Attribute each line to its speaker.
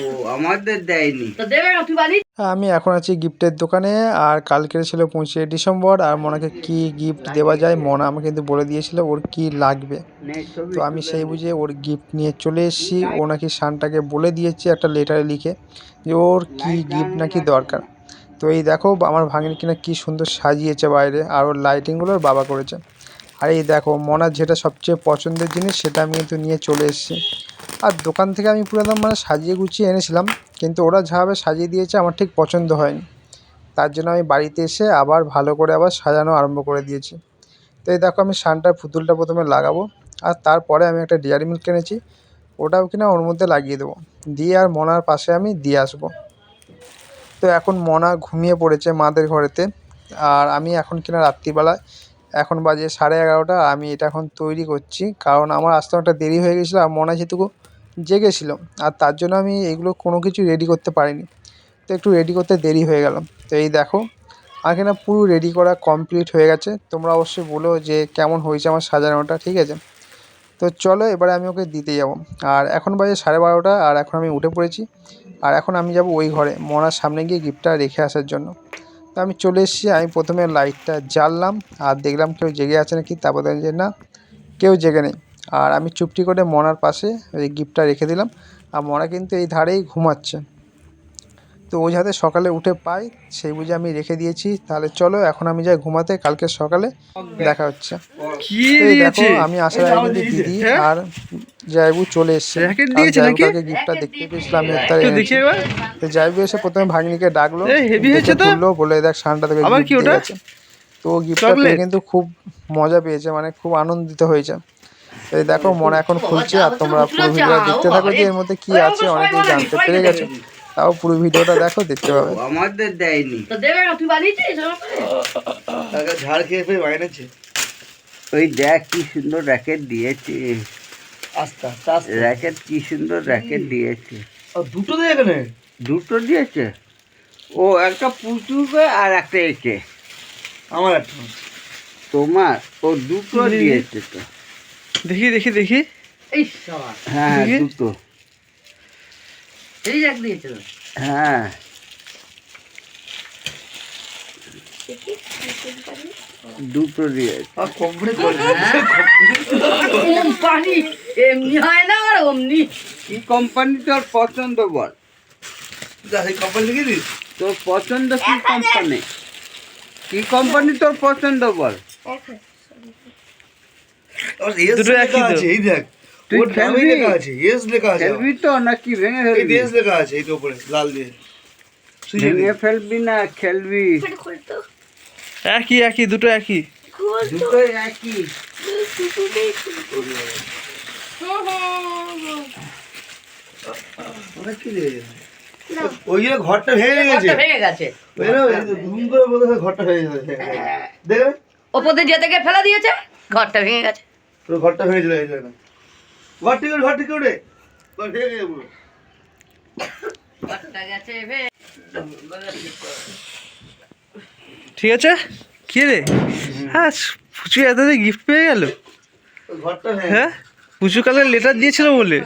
Speaker 1: ও আমাদের দেয়নি।
Speaker 2: তো দেবে না তুই বালি
Speaker 3: আমি এখন আছি গিফটের দোকানে আর কালকের ছিল পঁচিশে ডিসেম্বর আর মনাকে কি গিফট দেওয়া যায় মনা আমাকে কিন্তু বলে দিয়েছিল ওর কি লাগবে। তো আমি সেই বুঝে ওর গিফট নিয়ে চলে এসেছি। ও নাকি শানটাকে বলে দিয়েছে একটা লেটারে লিখে যে ওর কি গিফট নাকি দরকার। তো এই দেখো আমার ভাঙিনি কিনা কি সুন্দর সাজিয়েছে বাইরে আর ওর লাইটিংগুলো ওর বাবা করেছে। আর এই দেখো মনার যেটা সবচেয়ে পছন্দের জিনিস সেটা আমি কিন্তু নিয়ে চলে এসেছি। আর দোকান থেকে আমি পুরো একদম মানে সাজিয়ে গুছিয়ে এনেছিলাম, কিন্তু ওরা যেভাবে সাজিয়ে দিয়েছে আমার ঠিক পছন্দ হয়নি। তার জন্য আমি বাড়িতে এসে আবার ভালো করে আবার সাজানো আরম্ভ করে দিয়েছি। তো এই দেখো আমি সানটার পুতুলটা প্রথমে লাগাবো, আর তারপরে আমি একটা ডেয়ারি মিল্ক কিনেছি ওটাও কিনা ওর মধ্যে লাগিয়ে দেবো। দিয়ে আর মনার পাশে আমি দিয়ে আসব। তো এখন মনা ঘুমিয়ে পড়েছে মাদের ঘরেতে, আর আমি এখন কিনা রাত্রিবেলায় এখন বাজে সাড়ে এগারোটা আমি এটা এখন তৈরি করছি, কারণ আমার আসতে অনেকটা দেরি হয়ে গেছিল, আর মনা যেহেতু জেগেছিল। আর তার জন্য আমি এগুলো কোনো কিছু রেডি করতে পারিনি। তো একটু রেডি করতে দেরি হয়ে গেল। তো এই দেখো আমার কিনা পুরো রেডি করা কমপ্লিট হয়ে গেছে। তোমরা অবশ্যই বলো যে কেমন হয়েছে আমার সাজানোটা, ঠিক আছে? তো চলো এবারে আমি ওকে দিতে যাব। আর এখন বাজে সাড়ে বারোটা, আর এখন আমি উঠে পড়েছি। আর এখন আমি যাব ওই ঘরে, মনার সামনে গিয়ে গিফটটা রেখে আসার জন্য। তো আমি চলে এসেছি, আমি প্রথমে লাইটটা জ্বাললাম, আর দেখলাম কেউ জেগে আছে নাকি, তারপর যে না, কেউ জেগে নেই। আর আমি চুপটি করে মনার পাশে ওই গিফটটা রেখে দিলাম। আর মনা কিন্তু এই ধারেই ঘুমাচ্ছে। তো ও যাতে সকালে উঠে পায় সেই বুঝে আমি রেখে দিয়েছি। তাহলে চলো এখন আমি যাই ঘুমাতে। কালকে সকালে দেখা হচ্ছে। দেখো আমি আসার আগে দিদি
Speaker 4: হ্যাঁ?
Speaker 3: আর জাইবু চলে এসছে। গিফটটা দেখতে পেয়েছিলাম আমি তার তো এসে প্রথমে ভাগ্নিকে ডাকলো? তুললো বলে দেখ
Speaker 4: সানটা
Speaker 3: দিয়ে
Speaker 4: ওটা?
Speaker 3: তো গিফটটা পেয়ে কিন্তু খুব মজা পেয়েছে মানে খুব আনন্দিত হয়েছে। এই দেখো মনে এখন খুলছে আর তোমরা পুরো ভিডিও দেখতে থাকো যে এর মধ্যে কি আছে অনেকেই জানতে পেরে গেছে। তাও পুরো ভিডিওটা দেখো দেখতে পাবে।
Speaker 1: আমাদের দেয়নি।
Speaker 2: তো দেবে না তুই বালিয়েছিস
Speaker 4: টাকা ঝাড় খেয়ে ফেয়ে বানিয়েছে।
Speaker 1: ওই দেখ কি সুন্দর র্যাকেট দিয়েছে।
Speaker 4: আস্তে আস্তে আস্তে।
Speaker 1: র্যাকেট কি সুন্দর র্যাকেট দিয়েছে।
Speaker 4: দুটো দিয়ে এখানে?
Speaker 1: দুটো দিয়েছে? ও একটা পুতুকে আর একটা একে
Speaker 4: আমার একটা।
Speaker 1: তোমার ও দুটো দিয়েছে তো।
Speaker 4: দেখি দেখি দেখি।
Speaker 2: এই
Speaker 1: হ্যাঁ দুটো
Speaker 2: এই এক দিয়েছিল
Speaker 1: হ্যাঁ। দুটো দিয়েছে
Speaker 4: কোম্পানি
Speaker 2: এমনি হয় না আর অমনি।
Speaker 1: কি কোম্পানি তোর পছন্দ বল?
Speaker 4: এই কোম্পানি লিখে দিস।
Speaker 1: তোর পছন্দ কি কোম্পানি কি কোম্পানি তোর পছন্দ বল?
Speaker 4: দুটো একই আছে এই দেখ ওর নামে লেখা আছে ইয়েস লেখা আছে
Speaker 1: খেলবি তো নাকি ভেঙে
Speaker 4: এই
Speaker 1: ফেলবি?
Speaker 4: ইয়েস লেখা আছে এই তো উপরে লাল দিয়ে। সুইচে
Speaker 1: ভেঙে
Speaker 4: দিয়ে।
Speaker 1: ফেলবি না খেলবি।
Speaker 4: একই একই দুটো একই।
Speaker 1: দুটোই একই।
Speaker 4: ওটা কি রে? ওই জন্য ঘরটা ভেঙে গেছে?
Speaker 2: ঘরটা ভেঙে গেছে।
Speaker 4: ওই জন্য এই যে ঘুম করে বোধ ঘরটা ভেঙে গেছে। দেখবে
Speaker 2: ওপর দিয়ে যেতে গিয়ে ফেলা দিয়েছে ঘরটা ভেঙে গেছে।
Speaker 4: পুরো ঘরটা ভেঙে চলে গেছে ঘর ঠিক ঘর ঠিক উঠে ঘর ভেঙে গেছে পুরো ঠিক আছে? কি রে? হ্যাঁ পুচু এত গিফট পেয়ে গেল। ঘরটা হ্যাঁ? পুচু কালকে লেটার দিয়েছিল বলে।